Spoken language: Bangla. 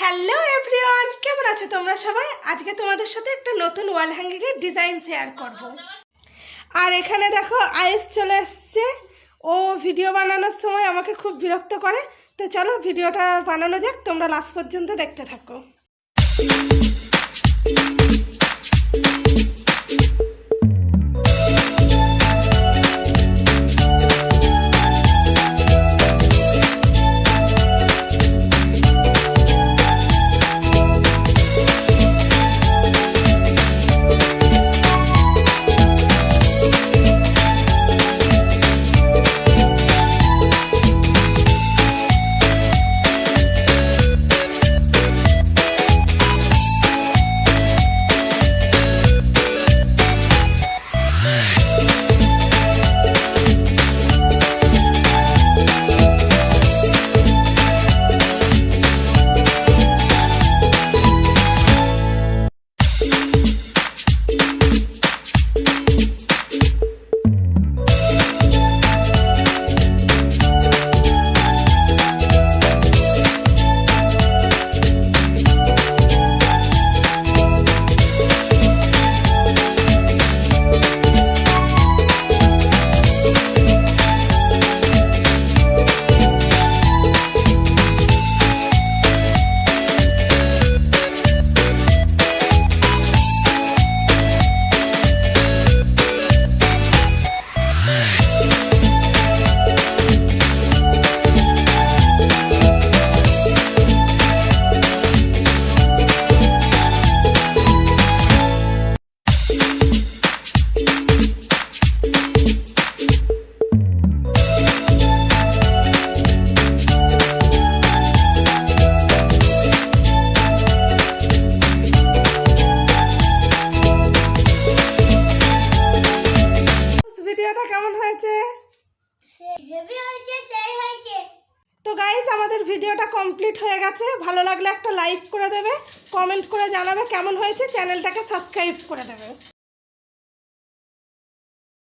হ্যালো এভরিওয়ান কেমন আছো তোমরা সবাই? আজকে তোমাদের সাথে একটা নতুন ওয়াল হ্যাঙ্গিংয়ের ডিজাইন শেয়ার করব। আর এখানে দেখো আয়েস চলে এসছে। ও ভিডিও বানানোর সময় আমাকে খুব বিরক্ত করে। তো চলো ভিডিওটা বানানো যাক। তোমরা লাস্ট পর্যন্ত দেখতে থাকো। তো গাইজ আমাদের ভিডিওটা কমপ্লিট হয়ে গেছে। ভালো লাগলে একটা লাইক করে দেবে কমেন্ট করে জানাবে কেমন হয়েছে চ্যানেলটাকে সাবস্ক্রাইব করে দেবে।